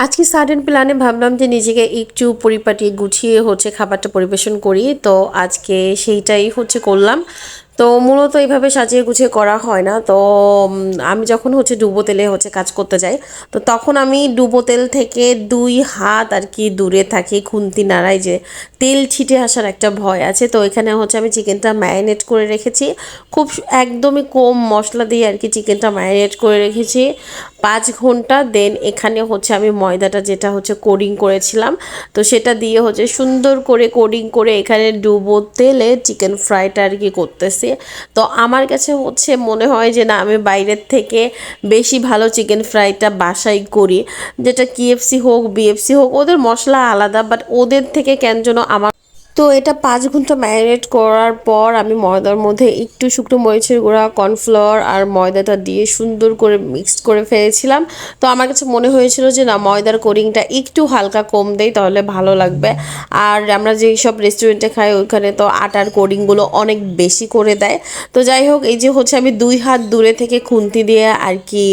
আজকে সাডেন প্ল্যানে ভাবলাম যে নিজেকে একটু পরিপাটি গুছিয়ে হচ্ছে খাবারটা পরিবেশন করি। তো আজকে সেইটাই হচ্ছে করলাম। তো মূলত এইভাবে সাজিয়ে গুছিয়ে করা হয় না। তো আমি যখন হচ্ছে ডুবো তেলে হচ্ছে কাজ করতে যাই, তো তখন আমি ডুবো তেল থেকে দুই হাত আর কি দূরে থাকি, খুন্তি নাড়াই যে তেল ছিটে আসার একটা ভয় আছে। তো এখানে হচ্ছে আমি চিকেনটা ম্যারিনেট করে রেখেছি। খুব একদমই কম মশলা দিয়ে আর কি চিকেনটা ম্যারিনেট করে রেখেছি। পাঁচ ঘণ্টা, দেন এখানে হচ্ছে আমি ময়দাটা যেটা হচ্ছে কোডিং করেছিলাম, তো সেটা দিয়ে হচ্ছে সুন্দর করে কোডিং করে এখানে ডুবো তেলে চিকেন ফ্রাইটা আর কি করতেছি। তো আমার কাছে হচ্ছে মনে হয় যে না, আমি বাইরের থেকে বেশি ভালো চিকেন ফ্রাইটা বাসাই করি। যেটা কিএফসি হোক বিএফসি হোক, ওদের মশলা আলাদা বাট ওদের থেকে কেন যেন আমার তো এটা পাঁচ ঘণ্টা ম্যারিনেট করার পর আমি ময়দার মধ্যে একটু শুকনো মরিচের গুঁড়া, কর্নফ্লাওয়ার আর ময়দাটা দিয়ে সুন্দর করে মিক্সড করে ফেলেছিলাম। তো আমার কাছে মনে হয়েছিল যে, না, ময়দার কোরিংটা একটু হালকা কম দেয় তাহলে ভালো লাগবে। আর আমরা যেই সব রেস্টুরেন্টে খাই, ওইখানে তো আটার কোডিংগুলো অনেক বেশি করে দেয়। তো যাই হোক, এই যে হচ্ছে আমি দুই হাত দূরে থেকে খুন্তি দিয়ে আর কি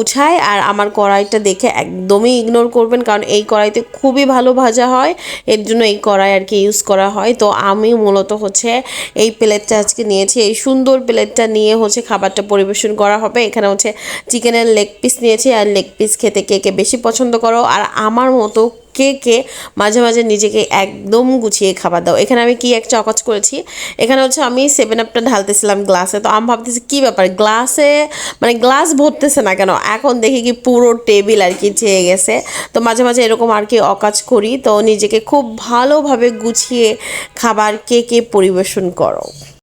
উঠাই। আর আমার কড়াইটা দেখে একদমই ইগনোর করবেন, কারণ এই কড়াইতে খুবই ভালো ভাজা হয়। এর জন্য এই কড়াই আর কি ইউজ করা হয়। তো আমি মূলত হচ্ছে এই প্লেটটা আজকে নিয়েছি। এই সুন্দর প্লেটটা নিয়ে হচ্ছে খাবারটা পরিবেশন করা হবে। এখানে হচ্ছে চিকেনের লেগ পিস নিয়েছি। আর লেগ পিস খেতে কে কে বেশি পছন্দ করো? আর আমার মতো কে কে মাঝে মাঝে নিজেকে একদম গুছিয়ে খাবার দাও। এখানে আমি কি এক চকচ করেছি? এখানে হচ্ছে আমি সেভেন আপটা ঢালতেছিলাম গ্লাসে তো আমি ভাবতেছি, কী ব্যাপার? গ্লাসে মানে গ্লাস ভরতেছে না কেন? এখন দেখি কি পুরো টেবিল আর কি চেয়ে গেছে। তো মাঝে মাঝে এরকম আর কি অকাজ করি। তো নিজেকে খুব ভালোভাবে গুছিয়ে খাবার কে কে পরিবেশন করো।